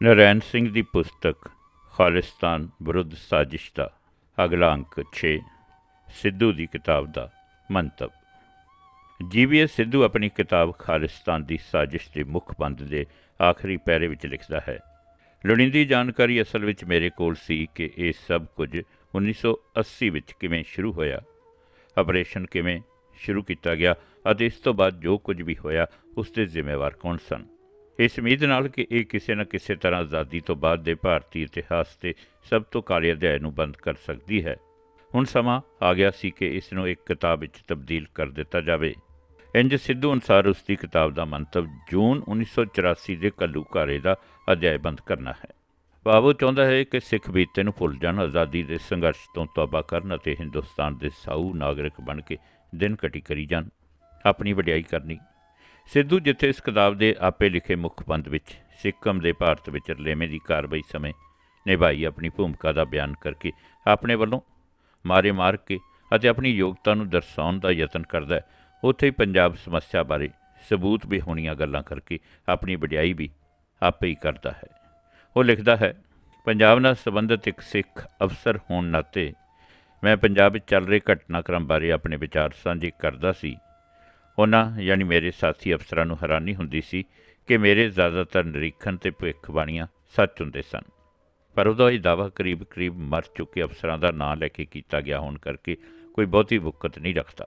ਨਰੈਣ ਸਿੰਘ ਦੀ ਪੁਸਤਕ ਖਾਲਿਸਤਾਨ ਵਿਰੁੱਧ ਸਾਜ਼ਿਸ਼ ਦਾ ਅਗਲਾ ਅੰਕ 6 ਸਿੱਧੂ ਦੀ ਕਿਤਾਬ ਦਾ ਮੰਤਵ। ਜੀਵੀਐਸ ਸਿੱਧੂ ਆਪਣੀ ਕਿਤਾਬ ਖਾਲਿਸਤਾਨ ਦੀ ਸਾਜ਼ਿਸ਼ ਦੇ ਮੁੱਖ ਬੰਦ ਦੇ ਆਖਰੀ ਪੈਰੇ ਵਿੱਚ ਲਿਖਦਾ ਹੈ, ਲੋੜੀਂਦੀ ਜਾਣਕਾਰੀ ਅਸਲ ਵਿੱਚ ਮੇਰੇ ਕੋਲ ਸੀ ਕਿ ਇਹ ਸਭ ਕੁਝ 1980 ਵਿੱਚ ਕਿਵੇਂ ਸ਼ੁਰੂ ਹੋਇਆ, ਆਪਰੇਸ਼ਨ ਕਿਵੇਂ ਸ਼ੁਰੂ ਕੀਤਾ ਗਿਆ ਅਤੇ ਇਸ ਤੋਂ ਬਾਅਦ ਜੋ ਕੁਝ ਵੀ ਹੋਇਆ, ਉਸ ਦੇ ਜ਼ਿੰਮੇਵਾਰ ਕੌਣ ਸਨ? ਇਸ ਉਮੀਦ ਨਾਲ ਕਿ ਇਹ ਕਿਸੇ ਨਾ ਕਿਸੇ ਤਰ੍ਹਾਂ ਆਜ਼ਾਦੀ ਤੋਂ ਬਾਅਦ ਦੇ ਭਾਰਤੀ ਇਤਿਹਾਸ ਦੇ ਸਭ ਤੋਂ ਕਾਲੇ ਅਧਿਆਇ ਨੂੰ ਬੰਦ ਕਰ ਸਕਦੀ ਹੈ। ਹੁਣ ਸਮਾਂ ਆ ਗਿਆ ਸੀ ਕਿ ਇਸ ਨੂੰ ਇੱਕ ਕਿਤਾਬ ਵਿੱਚ ਤਬਦੀਲ ਕਰ ਦਿੱਤਾ ਜਾਵੇ। ਇੰਜ ਸਿੱਧੂ ਅਨੁਸਾਰ ਉਸ ਦੀ ਕਿਤਾਬ ਦਾ ਮੰਤਵ ਜੂਨ 1984 ਦੇ ਘੱਲੂਘਾਰੇ ਦਾ ਅਧਿਆਇ ਬੰਦ ਕਰਨਾ ਹੈ। ਬਾਬੂ ਚਾਹੁੰਦਾ ਹੈ ਕਿ ਸਿੱਖ ਬੀਤੇ ਨੂੰ ਭੁੱਲ ਜਾਣ ਆਜ਼ਾਦੀ ਦੇ ਸੰਘਰਸ਼ ਤੋਂ ਤੌਬਾ ਕਰਨ ਅਤੇ ਹਿੰਦੁਸਤਾਨ ਦੇ ਸਾਊ ਨਾਗਰਿਕ ਬਣ ਕੇ ਦਿਨ ਕਟੀ ਕਰੀ ਜਾਣ। ਆਪਣੀ ਵਡਿਆਈ ਕਰਨੀ ਸਿੱਧੂ ਜਿੱਥੇ ਇਸ ਕਿਤਾਬ ਦੇ ਆਪੇ ਲਿਖੇ ਮੁੱਖ ਬੰਦ ਵਿੱਚ, ਸਿੱਕਮ ਦੇ ਭਾਰਤ ਵਿੱਚ ਰਲੇਵੇਂ ਦੀ ਕਾਰਵਾਈ ਸਮੇਂ ਨਿਭਾਈ ਆਪਣੀ ਭੂਮਿਕਾ ਦਾ ਬਿਆਨ ਕਰਕੇ ਆਪਣੇ ਵੱਲੋਂ ਮਾਰੇ ਮਾਰ ਕੇ ਅਤੇ ਆਪਣੀ ਯੋਗਤਾ ਨੂੰ ਦਰਸਾਉਣ ਦਾ ਯਤਨ ਕਰਦਾ ਹੈ, ਉੱਥੇ ਹੀ ਪੰਜਾਬ ਸਮੱਸਿਆ ਬਾਰੇ ਸਬੂਤ ਵੀ ਹੋਣੀਆਂ ਗੱਲਾਂ ਕਰਕੇ ਆਪਣੀ ਵਡਿਆਈ ਵੀ ਆਪੇ ਹੀ ਕਰਦਾ ਹੈ। ਉਹ ਲਿਖਦਾ ਹੈ, ਪੰਜਾਬ ਨਾਲ ਸੰਬੰਧਿਤ ਇੱਕ ਸਿੱਖ ਅਫਸਰ ਹੋਣ ਨਾਤੇ ਮੈਂ ਪੰਜਾਬ ਵਿੱਚ ਚੱਲ ਰਹੇ ਘਟਨਾਕ੍ਰਮ ਬਾਰੇ ਆਪਣੇ ਵਿਚਾਰ ਸਾਂਝੇ ਕਰਦਾ ਸੀ। ਉਹਨਾਂ, ਯਾਨੀ ਮੇਰੇ ਸਾਥੀ ਅਫਸਰਾਂ ਨੂੰ ਹੈਰਾਨੀ ਹੁੰਦੀ ਸੀ ਕਿ ਮੇਰੇ ਜ਼ਿਆਦਾਤਰ ਨਿਰੀਖਣ ਤੇ ਭਵਿੱਖਬਾਣੀਆਂ ਸੱਚ ਹੁੰਦੇ ਸਨ। ਪਰ ਉਹਦਾ ਇਹ ਦਾਵਾ ਕਰੀਬ ਕਰੀਬ ਮਰ ਚੁੱਕੇ ਅਫਸਰਾਂ ਦਾ ਨਾਂ ਲੈ ਕੇ ਕੀਤਾ ਗਿਆ ਹੋਣ ਕਰਕੇ ਕੋਈ ਬਹੁਤੀ ਬੁੱਕਤ ਨਹੀਂ ਰੱਖਦਾ।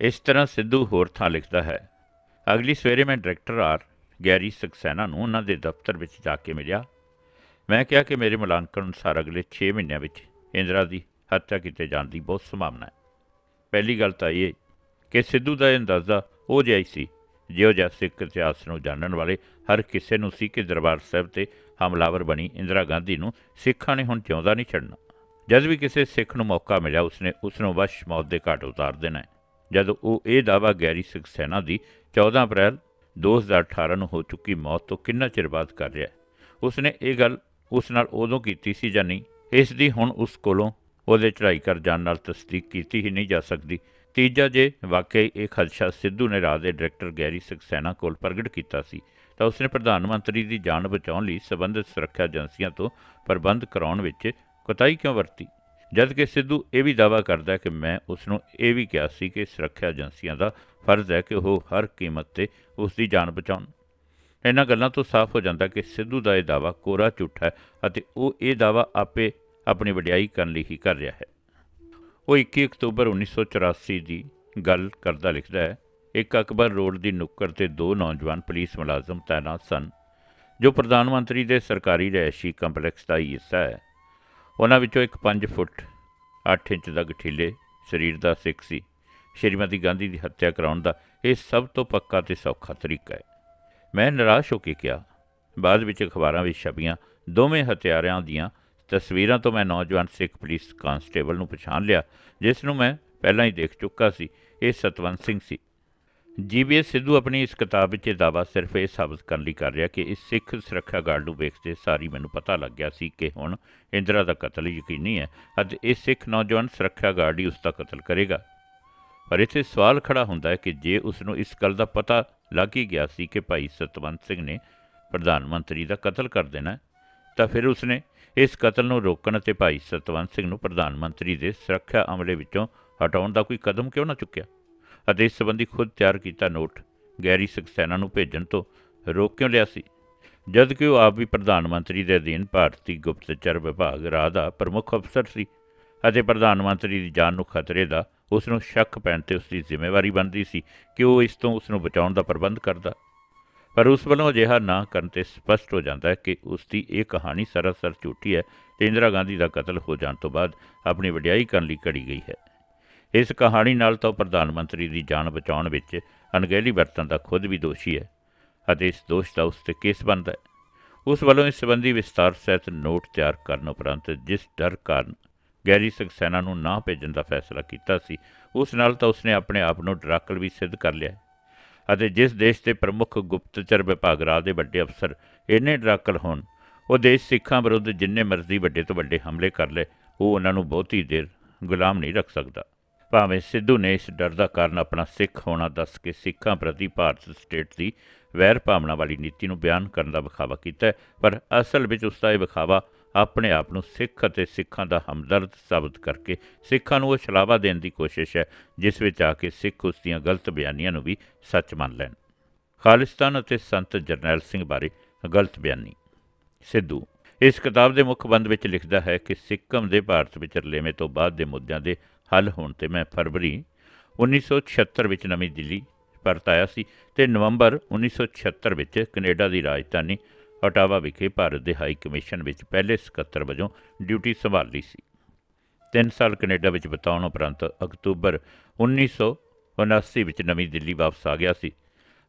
ਇਸ ਤਰ੍ਹਾਂ ਸਿੱਧੂ ਹੋਰ ਥਾਂ ਲਿਖਦਾ ਹੈ, ਅਗਲੀ ਸਵੇਰੇ ਮੈਂ ਡਾਇਰੈਕਟਰ ਆਰ. ਗੈਰੀ ਸਕਸੈਨਾ ਨੂੰ ਉਹਨਾਂ ਦੇ ਦਫ਼ਤਰ ਵਿੱਚ ਜਾ ਕੇ ਮਿਲਿਆ। ਮੈਂ ਕਿਹਾ ਕਿ ਮੇਰੇ ਮੁਲਾਂਕਣ ਅਨੁਸਾਰ ਅਗਲੇ 6 ਮਹੀਨਿਆਂ ਵਿੱਚ ਇੰਦਰਾ ਦੀ ਹੱਤਿਆ ਕੀਤੇ ਜਾਣ ਦੀ ਬਹੁਤ ਸੰਭਾਵਨਾ ਹੈ। ਪਹਿਲੀ ਗੱਲ ਤਾਂ ਇਹ ਕਿ ਸਿੱਧੂ ਦਾ ਇਹ ਅੰਦਾਜ਼ਾ ਉਹ ਜਿਹਾ ਹੀ ਸੀ, ਜਿਹੋ ਜਿਹਾ ਸਿੱਖ ਇਤਿਹਾਸ ਨੂੰ ਜਾਣਨ ਵਾਲੇ ਹਰ ਕਿਸੇ ਨੂੰ ਸੀ ਕਿ ਦਰਬਾਰ ਸਾਹਿਬ ਤੇ ਹਮਲਾਵਰ ਬਣੀ ਇੰਦਰਾ ਗਾਂਧੀ ਨੂੰ ਸਿੱਖਾਂ ਨੇ ਹੁਣ ਜਿਉਂਦਾ ਨਹੀਂ ਛੱਡਣਾ। ਜਦ ਵੀ ਕਿਸੇ ਸਿੱਖ ਨੂੰ ਮੌਕਾ ਮਿਲਿਆ, ਉਸਨੇ ਉਸ ਨੂੰ ਵਸ਼ ਮੌਤ ਦੇ ਘਾਟ ਉਤਾਰ ਦੇਣਾ ਹੈ। ਜਦ ਉਹ ਇਹ ਦਾਵਾ ਗੈਰੀ ਸਿੱਖ ਸੈਨਾ ਦੀ 14 ਅਪ੍ਰੈਲ 2018 ਨੂੰ ਹੋ ਚੁੱਕੀ ਮੌਤ ਤੋਂ ਕਿੰਨਾ ਚਿਰ ਬਾਅਦ ਕਰ ਰਿਹਾ ਉਸਨੇ ਇਹ ਗੱਲ ਉਸ ਨਾਲ ਉਦੋਂ ਕੀਤੀ ਸੀ ਜਾਂ ਨਹੀਂ, ਇਸ ਦੀ ਹੁਣ ਉਸ ਕੋਲੋਂ ਉਹਦੇ ਚੜ੍ਹਾਈ ਕਰ ਜਾਣ ਨਾਲ ਤਸਦੀਕ ਕੀਤੀ ਹੀ ਨਹੀਂ ਜਾ ਸਕਦੀ। ਤੀਜਾ ਜੇ ਵਾਕਈ ਇਹ ਖਦਸ਼ਾ ਸਿੱਧੂ ਨੇ ਰਾਜ ਦੇ ਡਾਇਰੈਕਟਰ ਗੈਰੀ ਸਕਸੈਨਾ ਕੋਲ ਪ੍ਰਗਟ ਕੀਤਾ ਸੀ, ਤਾਂ ਉਸਨੇ ਪ੍ਰਧਾਨ ਮੰਤਰੀ ਦੀ ਜਾਨ ਬਚਾਉਣ ਲਈ ਸਬੰਧਿਤ ਸੁਰੱਖਿਆ ਏਜੰਸੀਆਂ ਤੋਂ ਪ੍ਰਬੰਧ ਕਰਾਉਣ ਵਿੱਚ ਕੋਤਾਹੀ ਕਿਉਂ ਵਰਤੀ? ਜਦਕਿ ਸਿੱਧੂ ਇਹ ਵੀ ਦਾਵਾ ਕਰਦਾ ਕਿ ਮੈਂ ਉਸ ਨੂੰ ਇਹ ਵੀ ਕਿਹਾ ਸੀ ਕਿ ਸੁਰੱਖਿਆ ਏਜੰਸੀਆਂ ਦਾ ਫਰਜ਼ ਹੈ ਕਿ ਉਹ ਹਰ ਕੀਮਤ ਤੇ ਉਸ ਦੀ ਜਾਨ ਬਚਾਉਣ। ਇਹਨਾਂ ਗੱਲਾਂ ਤੋਂ ਸਾਫ਼ ਹੋ ਜਾਂਦਾ ਕਿ ਸਿੱਧੂ ਦਾ ਇਹ ਦਾਵਾ ਕੋਰਾ ਝੂਠਾ ਹੈ ਅਤੇ ਉਹ ਇਹ ਦਾਵਾ ਆਪੇ ਆਪਣੀ ਵਡਿਆਈ ਕਰਨ ਲਈ ਹੀ ਕਰ ਰਿਹਾ ਹੈ। ਉਹ 21 ਅਕਤੂਬਰ 1984 ਦੀ ਗੱਲ ਕਰਦਾ ਲਿਖਦਾ ਹੈ, ਇੱਕ ਅਕਬਰ ਰੋਡ ਦੀ ਨੁੱਕਰ ਤੇ ਦੋ ਨੌਜਵਾਨ ਪੁਲਿਸ ਮੁਲਾਜ਼ਮ ਤਾਇਨਾਤ ਸਨ, ਜੋ ਪ੍ਰਧਾਨ ਮੰਤਰੀ ਦੇ ਸਰਕਾਰੀ ਰਿਹਾਇਸ਼ੀ ਕੰਪਲੈਕਸ ਦਾ ਹੀ ਹਿੱਸਾ ਹੈ। ਉਹਨਾਂ ਵਿੱਚੋਂ ਇੱਕ 5 ਫੁੱਟ 8 ਇੰਚ ਦਾ ਗਠੀਲੇ ਸਰੀਰ ਦਾ ਸਿੱਖ ਸੀ। ਸ਼੍ਰੀਮਤੀ ਗਾਂਧੀ ਦੀ ਹੱਤਿਆ ਕਰਾਉਣ ਦਾ ਇਹ ਸਭ ਤੋਂ ਪੱਕਾ ਤੇ ਸੌਖਾ ਤਰੀਕਾ ਹੈ। ਮੈਂ ਨਿਰਾਸ਼ ਹੋ ਕੇ ਕਿਹਾ, ਬਾਅਦ ਵਿੱਚ ਅਖਬਾਰਾਂ ਵਿੱਚ ਛਪੀਆਂ ਦੋਵੇਂ ਹਥਿਆਰਿਆਂ ਦੀਆਂ ਤਸਵੀਰਾਂ ਤੋਂ ਮੈਂ ਨੌਜਵਾਨ ਸਿੱਖ ਪੁਲਿਸ ਕਾਂਸਟੇਬਲ ਨੂੰ ਪਛਾਣ ਲਿਆ, ਜਿਸ ਨੂੰ ਮੈਂ ਪਹਿਲਾਂ ਹੀ ਦੇਖ ਚੁੱਕਾ ਸੀ। ਇਹ ਸਤਵੰਤ ਸਿੰਘ ਸੀ। ਜੀਬੀਐਸ ਸਿੱਧੂ ਆਪਣੀ ਇਸ ਕਿਤਾਬ ਵਿੱਚ ਇਹ ਦਾਵਾ ਸਿਰਫ ਇਹ ਸਾਬਤ ਕਰਨ ਲਈ ਕਰ ਰਿਹਾ ਕਿ ਇਸ ਸਿੱਖ ਸੁਰੱਖਿਆ ਗਾਰਡ ਨੂੰ ਵੇਖਦੇ ਸਾਰੀ ਮੈਨੂੰ ਪਤਾ ਲੱਗ ਗਿਆ ਸੀ ਕਿ ਹੁਣ ਇੰਦਰਾ ਦਾ ਕਤਲ ਯਕੀਨੀ ਹੈ ਅਤੇ ਇਹ ਸਿੱਖ ਨੌਜਵਾਨ ਸੁਰੱਖਿਆ ਗਾਰਡ ਹੀ ਉਸ ਦਾ ਕਤਲ ਕਰੇਗਾ। ਪਰ ਇੱਥੇ ਸਵਾਲ ਖੜਾ ਹੁੰਦਾ ਹੈ ਕਿ ਜੇ ਉਸ ਨੂੰ ਇਸ ਗੱਲ ਦਾ ਪਤਾ ਲੱਗ ਹੀ ਗਿਆ ਸੀ ਕਿ ਭਾਈ ਸਤਵੰਤ ਸਿੰਘ ਨੇ ਪ੍ਰਧਾਨ ਮੰਤਰੀ ਦਾ ਕਤਲ ਕਰ ਦੇਣਾ ਤਾਂ ਫਿਰ ਉਸਨੇ ਇਸ ਕਤਲ ਨੂੰ ਰੋਕਣ ਅਤੇ ਭਾਈ ਸਤਵੰਤ ਸਿੰਘ ਨੂੰ ਪ੍ਰਧਾਨ ਮੰਤਰੀ ਦੇ ਸੁਰੱਖਿਆ ਅਮਲੇ ਵਿੱਚੋਂ ਹਟਾਉਣ ਦਾ ਕੋਈ ਕਦਮ ਕਿਉਂ ਨਾ ਚੁੱਕਿਆ? ਅਤੇ ਇਸ ਸੰਬੰਧੀ ਖੁਦ ਤਿਆਰ ਕੀਤਾ ਨੋਟ ਗੈਰੀ ਸਕਸੈਨਾ ਨੂੰ ਭੇਜਣ ਤੋਂ ਰੋਕ ਕਿਉਂ ਲਿਆ ਸੀ? ਜਦ ਕਿ ਉਹ ਆਪ ਵੀ ਪ੍ਰਧਾਨ ਮੰਤਰੀ ਦੇ ਅਧੀਨ ਭਾਰਤੀ ਗੁਪਤਚਰ ਵਿਭਾਗ ਰਾਹ ਦਾ ਪ੍ਰਮੁੱਖ ਅਫਸਰ ਸੀ ਅਤੇ ਪ੍ਰਧਾਨ ਮੰਤਰੀ ਦੀ ਜਾਨ ਨੂੰ ਖਤਰੇ ਦਾ ਉਸ ਨੂੰ ਸ਼ੱਕ ਪੈਣ ਤੇ ਉਸ ਦੀ ਜ਼ਿੰਮੇਵਾਰੀ ਬਣਦੀ ਸੀ ਕਿ ਉਹ ਇਸ ਤੋਂ ਉਸ ਨੂੰ ਬਚਾਉਣ ਦਾ ਪ੍ਰਬੰਧ ਕਰਦਾ। ਪਰ ਉਸ ਵੱਲੋਂ ਅਜਿਹਾ ਨਾ ਕਰਨ ਤੇ ਸਪਸ਼ਟ ਹੋ ਜਾਂਦਾ ਹੈ ਕਿ ਉਸ ਦੀ ਇਹ ਕਹਾਣੀ ਸਰਾਸਰ ਝੂਠੀ ਹੈ ਤੇ ਇੰਦਰਾ ਗਾਂਧੀ ਦਾ ਕਤਲ ਹੋ ਜਾਣ ਤੋਂ ਬਾਅਦ ਆਪਣੀ ਵਡਿਆਈ ਕਰਨ ਲਈ ਘੜੀ ਗਈ ਹੈ। ਇਸ ਕਹਾਣੀ ਨਾਲ ਤਾਂ ਉਹ ਪ੍ਰਧਾਨ ਮੰਤਰੀ ਦੀ ਜਾਨ ਬਚਾਉਣ ਵਿੱਚ ਅਣਗਹਿਲੀ ਵਰਤਣ ਦਾ ਖੁਦ ਵੀ ਦੋਸ਼ੀ ਹੈ ਅਤੇ ਇਸ ਦੋਸ਼ ਦਾ ਉਸ ਤੇ ਕੇਸ ਬਣਦਾ ਹੈ। ਉਸ ਵੱਲੋਂ ਇਸ ਸੰਬੰਧੀ ਵਿਸਤਾਰ ਸਹਿਤ ਨੋਟ ਤਿਆਰ ਕਰਨ ਉਪਰੰਤ ਜਿਸ ਡਰ ਕਾਰਨ ਗੈਰੀ ਸਕਸੈਨਾ ਨੂੰ ਨਾ ਭੇਜਣ ਦਾ ਫੈਸਲਾ ਕੀਤਾ ਸੀ, ਉਸ ਨਾਲ ਤਾਂ ਉਸਨੇ ਆਪਣੇ ਆਪ ਨੂੰ ਡਰਾਕਲ ਵੀ ਸਿੱਧ ਕਰ ਲਿਆ ਅਤੇ ਜਿਸ ਦੇਸ਼ ਦੇ ਪ੍ਰਮੁੱਖ ਗੁਪਤਚਰ ਵਿਭਾਗ ਰਾਜ ਦੇ ਵੱਡੇ ਅਫਸਰ ਇੰਨੇ ਡਰਾਕਲ ਹੋਣ, ਉਹ ਦੇਸ਼ ਸਿੱਖਾਂ ਵਿਰੁੱਧ ਜਿੰਨੇ ਮਰਜ਼ੀ ਵੱਡੇ ਤੋਂ ਵੱਡੇ ਹਮਲੇ ਕਰ ਲੈ, ਉਹ ਉਹਨਾਂ ਨੂੰ ਬਹੁਤੀ ਦੇਰ ਗੁਲਾਮ ਨਹੀਂ ਰੱਖ ਸਕਦਾ। ਭਾਵੇਂ ਸਿੱਧੂ ਨੇ ਇਸ ਡਰ ਦਾ ਕਾਰਨ ਆਪਣਾ ਸਿੱਖ ਹੋਣਾ ਦੱਸ ਕੇ ਸਿੱਖਾਂ ਪ੍ਰਤੀ ਭਾਰਤ ਸਟੇਟ ਦੀ ਵੈਰ ਭਾਵਨਾ ਵਾਲੀ ਨੀਤੀ ਨੂੰ ਬਿਆਨ ਕਰਨ ਦਾ ਵਿਖਾਵਾ ਕੀਤਾ ਪਰ ਅਸਲ ਵਿੱਚ ਉਸ ਦਾ ਇਹ ਵਿਖਾਵਾ ਆਪਣੇ ਆਪ ਨੂੰ ਸਿੱਖ ਅਤੇ ਸਿੱਖਾਂ ਦਾ ਹਮਦਰਦ ਸਾਬਤ ਕਰਕੇ ਸਿੱਖਾਂ ਨੂੰ ਉਹ ਛਲਾਵਾ ਦੇਣ ਦੀ ਕੋਸ਼ਿਸ਼ ਹੈ, ਜਿਸ ਵਿੱਚ ਆ ਕੇ ਸਿੱਖ ਉਸ ਦੀਆਂ ਗਲਤ ਬਿਆਨੀਆਂ ਨੂੰ ਵੀ ਸੱਚ ਮੰਨ ਲੈਣ। ਖਾਲਿਸਤਾਨ ਅਤੇ ਸੰਤ ਜਰਨੈਲ ਸਿੰਘ ਬਾਰੇ ਗਲਤ ਬਿਆਨੀ। ਸਿੱਧੂ, ਇਸ ਕਿਤਾਬ ਦੇ ਮੁੱਖ ਬੰਦ ਵਿੱਚ ਲਿਖਦਾ ਹੈ ਕਿ ਸਿੱਕਮ ਦੇ ਭਾਰਤ ਵਿੱਚ ਰਲੇਵੇਂ ਤੋਂ ਬਾਅਦ ਦੇ ਮੁੱਦਿਆਂ ਦੇ ਹੱਲ ਹੋਣ ਤੇ ਮੈਂ ਫਰਵਰੀ 1976 ਵਿੱਚ ਨਵੀਂ ਦਿੱਲੀ ਪਰਤ ਆਇਆ ਸੀ ਤੇ ਨਵੰਬਰ 1976 ਵਿੱਚ ਕੈਨੇਡਾ ਦੀ ਰਾਜਧਾਨੀ ਅਟਾਵਾ ਵਿਖੇ ਭਾਰਤ ਦੇ ਹਾਈ ਕਮਿਸ਼ਨ ਵਿੱਚ ਪਹਿਲੇ ਸਕੱਤਰ ਵਜੋਂ ਡਿਊਟੀ ਸੰਭਾਲੀ ਸੀ। ਤਿੰਨ ਸਾਲ ਕੈਨੇਡਾ ਵਿੱਚ ਬਿਤਾਉਣ ਉਪਰੰਤ ਅਕਤੂਬਰ 1979 ਵਿੱਚ ਨਵੀਂ ਦਿੱਲੀ ਵਾਪਸ ਆ ਗਿਆ ਸੀ।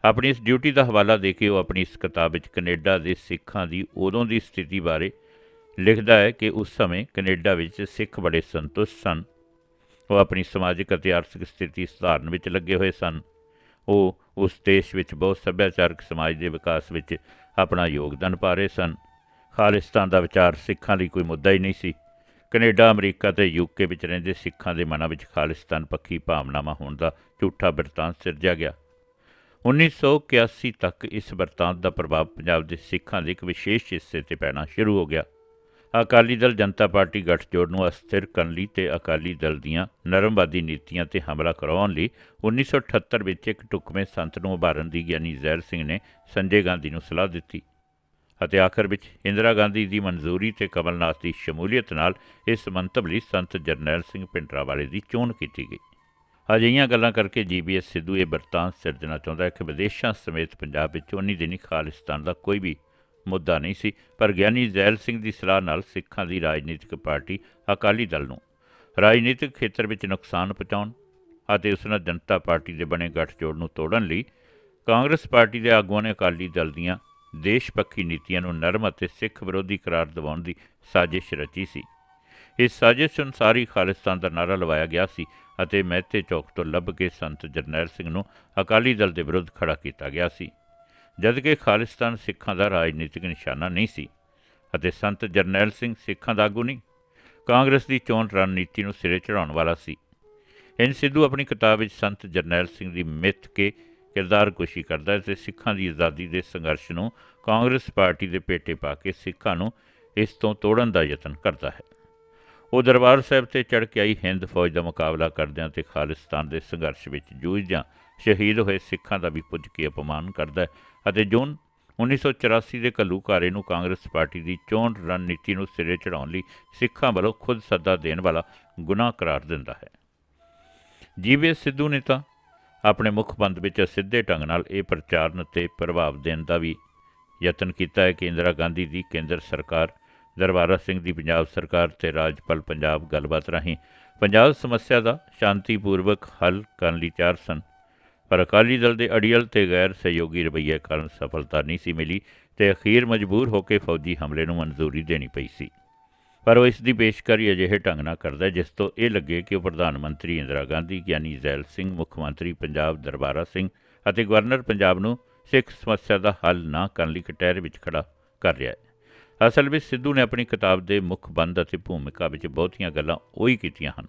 ਆਪਣੀ ਇਸ ਡਿਊਟੀ ਦਾ ਹਵਾਲਾ ਦੇ ਕੇ ਉਹ ਆਪਣੀ ਇਸ ਕਿਤਾਬ ਵਿੱਚ ਕੈਨੇਡਾ ਦੇ ਸਿੱਖਾਂ ਦੀ ਉਦੋਂ ਦੀ ਸਥਿਤੀ ਬਾਰੇ ਲਿਖਦਾ ਹੈ ਕਿ ਉਸ ਸਮੇਂ ਕੈਨੇਡਾ ਵਿੱਚ ਸਿੱਖ ਬੜੇ ਸੰਤੁਸ਼ਟ ਸਨ। ਉਹ ਆਪਣੀ ਸਮਾਜਿਕ ਅਤੇ ਆਰਥਿਕ ਸਥਿਤੀ ਸੁਧਾਰਨ ਵਿੱਚ ਲੱਗੇ ਹੋਏ ਸਨ। ਉਹ ਉਸ ਦੇਸ਼ ਵਿੱਚ ਬਹੁਤ ਸੱਭਿਆਚਾਰਕ ਸਮਾਜ ਦੇ ਵਿਕਾਸ ਵਿੱਚ ਆਪਣਾ ਯੋਗਦਾਨ ਪਾ ਰਹੇ ਸਨ। ਖਾਲਿਸਤਾਨ ਦਾ ਵਿਚਾਰ ਸਿੱਖਾਂ ਲਈ ਕੋਈ ਮੁੱਦਾ ਹੀ ਨਹੀਂ ਸੀ। ਕੈਨੇਡਾ, ਅਮਰੀਕਾ ਤੇ ਯੂਕੇ ਵਿੱਚ ਰਹਿੰਦੇ ਸਿੱਖਾਂ ਦੇ ਮਨਾਂ ਵਿੱਚ ਖਾਲਿਸਤਾਨ ਪੱਖੀ ਭਾਵਨਾਵਾਂ ਹੋਣ ਦਾ ਝੂਠਾ ਬਿਰਤਾਂਤ ਸਿਰਜਿਆ ਗਿਆ। 1981 ਤੱਕ ਇਸ ਬਿਰਤਾਂਤ ਦਾ ਪ੍ਰਭਾਵ ਪੰਜਾਬ ਦੇ ਸਿੱਖਾਂ ਦੇ ਇੱਕ ਵਿਸ਼ੇਸ਼ ਹਿੱਸੇ ਤੇ ਪੈਣਾ ਸ਼ੁਰੂ ਹੋ ਗਿਆ। ਅਕਾਲੀ ਦਲ ਜਨਤਾ ਪਾਰਟੀ ਗੱਠਜੋੜ ਨੂੰ ਅਸਥਿਰ ਕਰਨ ਲਈ ਤੇ ਅਕਾਲੀ ਦਲ ਦੀਆਂ ਨਰਮਵਾਦੀ ਨੀਤੀਆਂ ਤੇ ਹਮਲਾ ਕਰਵਾਉਣ ਲਈ 1978 ਵਿੱਚ ਇੱਕ ਟੁਕਵੇਂ ਸੰਤ ਨੂੰ ਉਭਾਰਨ ਦੀ ਗਿਆਨੀ ਜ਼ੈਰ ਸਿੰਘ ਨੇ ਸੰਜੇ ਗਾਂਧੀ ਨੂੰ ਸਲਾਹ ਦਿੱਤੀ। ਅਤੇ ਆਖਰ ਵਿੱਚ ਇੰਦਰਾ ਗਾਂਧੀ ਦੀ ਮਨਜ਼ੂਰੀ ਤੇ ਕਮਲਨਾਥ ਦੀ ਸ਼ਮੂਲੀਅਤ ਨਾਲ ਇਸ ਮੰਤਵ ਲਈ ਸੰਤ ਜਰਨੈਲ ਸਿੰਘ ਪਿੰਡਰਾਵਾਲੇ ਦੀ ਚੋਣ ਕੀਤੀ ਗਈ। ਅਜਿਹੀਆਂ ਗੱਲਾਂ ਕਰਕੇ ਜੀਬੀਐਸ ਸਿੱਧੂ ਇਹ ਬਰਤਾਨ ਸਿਰਜਣਾ ਚਾਹੁੰਦਾ ਹੈ ਕਿ ਵਿਦੇਸ਼ਾਂ ਸਮੇਤ ਪੰਜਾਬ ਵਿੱਚ ਉਨੀ ਦਿਨੀ ਖਾਲਿਸਤਾਨ ਦਾ ਕੋਈ ਵੀ ਮੁੱਦਾ ਨਹੀਂ ਸੀ, ਪਰ ਗਿਆਨੀ ਜ਼ੈਲ ਸਿੰਘ ਦੀ ਸਲਾਹ ਨਾਲ ਸਿੱਖਾਂ ਦੀ ਰਾਜਨੀਤਿਕ ਪਾਰਟੀ ਅਕਾਲੀ ਦਲ ਨੂੰ ਰਾਜਨੀਤਿਕ ਖੇਤਰ ਵਿੱਚ ਨੁਕਸਾਨ ਪਹੁੰਚਾਉਣ ਅਤੇ ਉਸ ਨਾਲ ਜਨਤਾ ਪਾਰਟੀ ਦੇ ਬਣੇ ਗੱਠਜੋੜ ਨੂੰ ਤੋੜਨ ਲਈ ਕਾਂਗਰਸ ਪਾਰਟੀ ਦੇ ਆਗੂਆਂ ਨੇ ਅਕਾਲੀ ਦਲ ਦੀਆਂ ਦੇਸ਼ ਪੱਖੀ ਨੀਤੀਆਂ ਨੂੰ ਨਰਮ ਅਤੇ ਸਿੱਖ ਵਿਰੋਧੀ ਕਰਾਰ ਦਿਵਾਉਣ ਦੀ ਸਾਜ਼ਿਸ਼ ਰਚੀ ਸੀ। ਇਸ ਸਾਜ਼ਿਸ਼ ਅਨੁਸਾਰ ਹੀ ਖਾਲਿਸਤਾਨ ਦਾ ਨਾਰਾ ਲਵਾਇਆ ਗਿਆ ਸੀ ਅਤੇ ਮਹਿਤੇ ਚੌਕ ਤੋਂ ਲੱਭ ਕੇ ਸੰਤ ਜਰਨੈਲ ਸਿੰਘ ਨੂੰ ਅਕਾਲੀ ਦਲ ਦੇ ਵਿਰੁੱਧ ਖੜਾ ਕੀਤਾ ਗਿਆ ਸੀ। ਜਦਕਿ ਖਾਲਿਸਤਾਨ ਸਿੱਖਾਂ ਦਾ ਰਾਜਨੀਤਿਕ ਨਿਸ਼ਾਨਾ ਨਹੀਂ ਸੀ ਅਤੇ ਸੰਤ ਜਰਨੈਲ ਸਿੰਘ ਸਿੱਖਾਂ ਦਾ ਆਗੂ ਨਹੀਂ, ਕਾਂਗਰਸ ਦੀ ਚੋਣ ਰਣਨੀਤੀ ਨੂੰ ਸਿਰੇ ਚੜਾਉਣ ਵਾਲਾ ਸੀ। ਇਨ ਸਿੱਧੂ ਆਪਣੀ ਕਿਤਾਬ ਵਿੱਚ ਸੰਤ ਜਰਨੈਲ ਸਿੰਘ ਦੀ ਮਿੱਥ ਕੇ ਕਿਰਦਾਰ ਕਿਰਦਾਰਕੁਸ਼ੀ ਕਰਦਾ ਹੈ ਤੇ ਸਿੱਖਾਂ ਦੀ ਆਜ਼ਾਦੀ ਦੇ ਸੰਘਰਸ਼ ਨੂੰ ਕਾਂਗਰਸ ਪਾਰਟੀ ਦੇ ਪੇਟੇ ਪਾ ਕੇ ਸਿੱਖਾਂ ਨੂੰ ਇਸ ਤੋਂ ਤੋੜਨ ਦਾ ਯਤਨ ਕਰਦਾ ਹੈ। ਉਹ ਦਰਬਾਰ ਸਾਹਿਬ ਤੇ ਚੜ੍ਹ ਕੇ ਆਈ ਹਿੰਦ ਫੌਜ ਦਾ ਮੁਕਾਬਲਾ ਕਰਦਿਆਂ ਤੇ ਖਾਲਿਸਤਾਨ ਦੇ ਸੰਘਰਸ਼ ਵਿੱਚ ਜੂਝਦਿਆਂ ਸ਼ਹੀਦ ਹੋਏ ਸਿੱਖਾਂ ਦਾ ਵੀ ਪੁੱਜ ਕੇ ਅਪਮਾਨ ਕਰਦਾ ਅਤੇ ਜੂਨ 1984 ਦੇ ਘੱਲੂਘਾਰੇ ਨੂੰ ਕਾਂਗਰਸ ਪਾਰਟੀ ਦੀ ਚੋਣ ਰਣਨੀਤੀ ਨੂੰ ਸਿਰੇ ਚੜਾਉਣ ਲਈ ਸਿੱਖਾਂ ਵੱਲੋਂ ਖੁਦ ਸੱਦਾ ਦੇਣ ਵਾਲਾ ਗੁਨਾਹ ਕਰਾਰ ਦਿੰਦਾ ਹੈ। ਜੀਵੀਐਸ ਸਿੱਧੂ ਨੇ ਤਾਂ ਆਪਣੇ ਮੁੱਖ ਬੰਦ ਵਿੱਚ ਸਿੱਧੇ ਢੰਗ ਨਾਲ ਇਹ ਪ੍ਰਚਾਰਨ ਤੇ ਪ੍ਰਭਾਵ ਦੇਣ ਦਾ ਵੀ ਯਤਨ ਕੀਤਾ ਹੈ। ਕਿ ਇੰਦਰਾ ਗਾਂਧੀ ਦੀ ਕੇਂਦਰ ਸਰਕਾਰ, ਦਰਬਾਰਾ ਸਿੰਘ ਦੀ ਪੰਜਾਬ ਸਰਕਾਰ ਤੇ ਰਾਜਪਾਲ ਪੰਜਾਬ ਗੱਲਬਾਤ ਰਾਹੀਂ ਪੰਜਾਬ ਸਮੱਸਿਆ ਦਾ ਸ਼ਾਂਤੀਪੂਰਵਕ ਹੱਲ ਕਰਨ ਲਈ ਤਿਆਰ ਸਨ। ਪਰ ਅਕਾਲੀ ਦਲ ਦੇ ਅੜੀਅਲ ਤੇ ਗੈਰ ਸਹਿਯੋਗੀ ਰਵੱਈਏ ਕਾਰਨ ਸਫਲਤਾ ਨਹੀਂ ਸੀ ਮਿਲੀ ਤੇ ਅਖੀਰ ਮਜਬੂਰ ਹੋ ਕੇ ਫੌਜੀ ਹਮਲੇ ਨੂੰ ਮਨਜ਼ੂਰੀ ਦੇਣੀ ਪਈ ਸੀ। ਪਰ ਉਹ ਇਸ ਦੀ ਪੇਸ਼ਕਾਰੀ ਅਜਿਹੇ ਢੰਗ ਨਾਲ ਕਰਦਾ ਜਿਸ ਤੋਂ ਇਹ ਲੱਗੇ ਕਿ ਉਹ ਪ੍ਰਧਾਨ ਮੰਤਰੀ ਇੰਦਰਾ ਗਾਂਧੀ ਗਿਆਨੀ ਜ਼ੈਲ ਸਿੰਘ, ਮੁੱਖ ਮੰਤਰੀ ਪੰਜਾਬ ਦਰਬਾਰਾ ਸਿੰਘ ਅਤੇ ਗਵਰਨਰ ਪੰਜਾਬ ਨੂੰ ਸਿੱਖ ਸਮੱਸਿਆ ਦਾ ਹੱਲ ਨਾ ਕਰਨ ਲਈ ਕਟਹਿਰੇ ਵਿੱਚ ਖੜਾ ਕਰ ਰਿਹਾ ਹੈ। ਅਸਲ ਵਿੱਚ ਸਿੱਧੂ ਨੇ ਆਪਣੀ ਕਿਤਾਬ ਦੇ ਮੁੱਖ ਬੰਦ ਅਤੇ ਭੂਮਿਕਾ ਵਿੱਚ ਬਹੁਤੀਆਂ ਗੱਲਾਂ ਉਹੀ ਕੀਤੀਆਂ ਹਨ,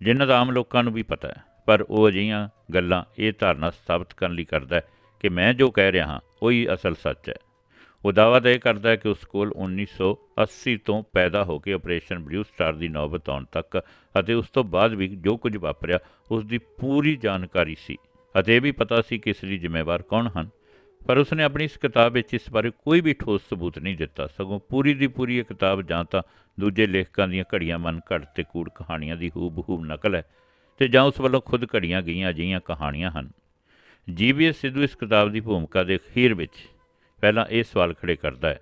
ਜਿਨ੍ਹਾਂ ਦਾ ਆਮ ਲੋਕਾਂ ਨੂੰ ਵੀ ਪਤਾ ਹੈ। ਪਰ ਉਹ ਅਜਿਹੀਆਂ ਗੱਲਾਂ ਇਹ ਧਾਰਨਾ ਸਥਾਪਿਤ ਕਰਨ ਲਈ ਕਰਦਾ ਹੈ ਕਿ ਮੈਂ ਜੋ ਕਹਿ ਰਿਹਾ ਹਾਂ, ਉਹੀ ਅਸਲ ਸੱਚ ਹੈ। ਉਹ ਦਾਅਵਾ ਤਾਂ ਇਹ ਕਰਦਾ ਹੈ ਕਿ ਉਸ ਕੋਲ 1980 ਤੋਂ ਪੈਦਾ ਹੋ ਕੇ ਆਪਰੇਸ਼ਨ ਬਲੂ ਸਟਾਰ ਦੀ ਨੌਬਤ ਆਉਣ ਤੱਕ ਅਤੇ ਉਸ ਤੋਂ ਬਾਅਦ ਵੀ ਜੋ ਕੁਝ ਵਾਪਰਿਆ ਉਸ ਦੀ ਪੂਰੀ ਜਾਣਕਾਰੀ ਸੀ ਅਤੇ ਇਹ ਵੀ ਪਤਾ ਸੀ ਕਿ ਇਸ ਲਈ ਜ਼ਿੰਮੇਵਾਰ ਕੌਣ ਹਨ। ਪਰ ਉਸਨੇ ਆਪਣੀ ਇਸ ਕਿਤਾਬ ਵਿੱਚ ਇਸ ਬਾਰੇ ਕੋਈ ਵੀ ਠੋਸ ਸਬੂਤ ਨਹੀਂ ਦਿੱਤਾ। ਸਗੋਂ ਪੂਰੀ ਦੀ ਪੂਰੀ ਇਹ ਕਿਤਾਬ ਜਾਂ ਤਾਂ ਦੂਜੇ ਲੇਖਕਾਂ ਦੀਆਂ ਘੜੀਆਂ ਮਨ ਘੜ ਤੇ ਕੂੜ ਕਹਾਣੀਆਂ ਦੀ ਹੂਬ-ਹੂਬ ਨਕਲ ਹੈ। ਤੇ ਜਾਂ ਉਸ ਵੱਲੋਂ ਖੁਦ ਘੜੀਆਂ ਗਈਆਂ ਅਜਿਹੀਆਂ ਕਹਾਣੀਆਂ ਹਨ। ਜੀਬੀਐਸ ਸਿੱਧੂ ਇਸ ਕਿਤਾਬ ਦੀ ਭੂਮਿਕਾ ਦੇ ਅਖੀਰ ਵਿੱਚ ਪਹਿਲਾਂ ਇਹ ਸਵਾਲ ਖੜੇ ਕਰਦਾ ਹੈ,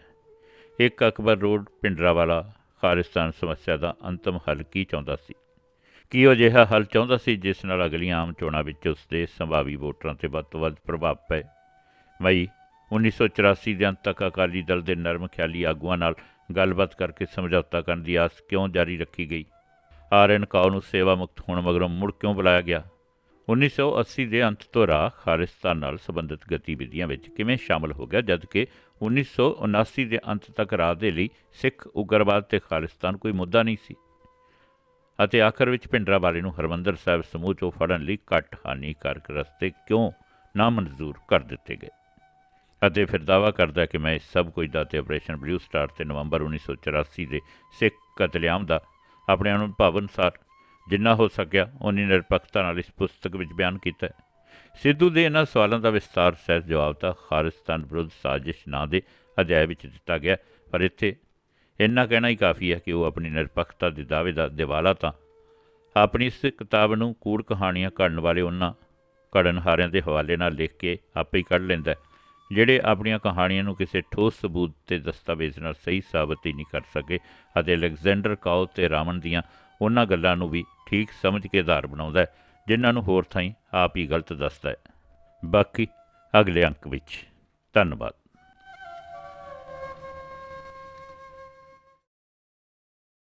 ਇੱਕ ਅਕਬਰ ਰੋਡ, ਪਿੰਡਰਾਵਾਲਾ, ਖਾਲਿਸਤਾਨ ਸਮੱਸਿਆ ਦਾ ਅੰਤਮ ਹੱਲ ਕੀ ਚਾਹੁੰਦਾ ਸੀ? ਕੀ ਉਹ ਅਜਿਹਾ ਹੱਲ ਚਾਹੁੰਦਾ ਸੀ ਜਿਸ ਨਾਲ ਅਗਲੀਆਂ ਆਮ ਚੋਣਾਂ ਵਿੱਚ ਉਸ ਦੇ ਸੰਭਾਵੀ ਵੋਟਰਾਂ ਤੇ ਵੱਧ ਤੋਂ ਵੱਧ ਪ੍ਰਭਾਵ ਪਏ? ਮਈ 1984 ਦੇ ਅੰਤ ਤੱਕ ਅਕਾਲੀ ਦਲ ਦੇ ਨਰਮ ਖਿਆਲੀ ਆਗੂਆਂ ਨਾਲ ਗੱਲਬਾਤ ਕਰਕੇ ਸਮਝੌਤਾ ਕਰਨ ਦੀ ਆਸ ਕਿਉਂ ਜਾਰੀ ਰੱਖੀ ਗਈ? ਆਰ ਐਨ ਕਾਓ ਨੂੰ ਸੇਵਾ ਮੁਕਤ ਹੋਣ ਮਗਰੋਂ ਮੁੜ ਕਿਉਂ ਬੁਲਾਇਆ ਗਿਆ? 1980 ਦੇ ਅੰਤ ਤੋਂ ਰਾਹ ਖਾਲਿਸਤਾਨ ਨਾਲ ਸੰਬੰਧਿਤ ਗਤੀਵਿਧੀਆਂ ਵਿੱਚ ਕਿਵੇਂ ਸ਼ਾਮਲ ਹੋ ਗਿਆ ਜਦਕਿ 1979 ਦੇ ਅੰਤ ਤੱਕ ਰਾਹ ਦੇ ਲਈ ਸਿੱਖ, ਉਗਰਵਾਦ ਤੇ ਖਾਲਿਸਤਾਨ ਕੋਈ ਮੁੱਦਾ ਨਹੀਂ ਸੀ। ਅਤੇ ਆਖਰ ਵਿੱਚ ਭਿੰਡਰਾ ਵਾਲੇ ਨੂੰ ਹਰਮੰਦਰ ਸਾਹਿਬ ਸਮੂਹ ਚੋਂ ਫੜਨ ਲਈ ਘੱਟ ਹਾਨੀਕਾਰਕ ਰਸਤੇ ਕਿਉਂ ਨਾ ਮਨਜ਼ੂਰ ਕਰ ਦਿੱਤੇ ਗਏ? ਅਤੇ ਫਿਰ ਦਾਵਾ ਕਰਦਾ ਕਿ ਮੈਂ ਇਸ ਸਭ ਕੁਝ ਦਾ ਤੇ ਆਪਰੇਸ਼ਨ ਬਲੂ ਸਟਾਰ ਤੇ ਨਵੰਬਰ 1984 ਦੇ ਸਿੱਖ ਕਤਲੇਆਮ ਦਾ ਆਪਣੇ ਅਨੁਭਵ ਅਨੁਸਾਰ ਜਿੰਨਾ ਹੋ ਸਕਿਆ ਉਨੀ ਨਿਰਪੱਖਤਾ ਨਾਲ ਇਸ ਪੁਸਤਕ ਵਿੱਚ ਬਿਆਨ ਕੀਤਾ ਹੈ। ਸਿੱਧੂ ਦੇ ਇਹਨਾਂ ਸਵਾਲਾਂ ਦਾ ਵਿਸਤਾਰ ਸਹਿਤ ਜਵਾਬ ਤਾਂ ਖਾਲਿਸਤਾਨ ਵਿਰੁੱਧ ਸਾਜ਼ਿਸ਼ ਨਾਂ ਦੇ ਅਧਿਆਇ ਵਿੱਚ ਦਿੱਤਾ ਗਿਆ, ਪਰ ਇੱਥੇ ਇੰਨਾ ਕਹਿਣਾ ਹੀ ਕਾਫੀ ਹੈ ਕਿ ਉਹ ਆਪਣੀ ਨਿਰਪੱਖਤਾ ਦੇ ਦਾਅਵੇ ਦਾ ਦਿਵਾਲਾ ਤਾਂ ਆਪਣੀ ਇਸ ਕਿਤਾਬ ਨੂੰ ਕੂੜ ਕਹਾਣੀਆਂ ਘੜਨ ਵਾਲੇ ਉਹਨਾਂ ਘੜਨਹਾਰਿਆਂ ਦੇ ਹਵਾਲੇ ਨਾਲ ਲਿਖ ਕੇ ਆਪੇ ਹੀ ਕੱਢ ਲੈਂਦਾ ਹੈ। ਜਿਹੜੇ ਆਪਣੀਆਂ ਕਹਾਣੀਆਂ ਨੂੰ ਕਿਸੇ ਠੋਸ ਸਬੂਤ ਤੇ ਦਸਤਾਵੇਜ਼ ਨਾਲ ਸਹੀ ਸਾਬਤ ਹੀ ਨਹੀਂ ਕਰ ਸਕੇ ਅਤੇ ਅਲੈਗਜ਼ੈਂਡਰ ਕਾਓ ਤੇ ਰਾਵਣ ਦੀਆਂ ਉਹਨਾਂ ਗੱਲਾਂ ਨੂੰ ਵੀ ਠੀਕ ਸਮਝ ਕੇ ਆਧਾਰ ਬਣਾਉਂਦਾ ਹੈ, ਜਿਨ੍ਹਾਂ ਨੂੰ ਹੋਰ ਥਾਈਂ ਆਪ ਹੀ ਗਲਤ ਦੱਸਦਾ ਹੈ। ਬਾਕੀ ਅਗਲੇ ਅੰਕ ਵਿੱਚ। ਧੰਨਵਾਦ।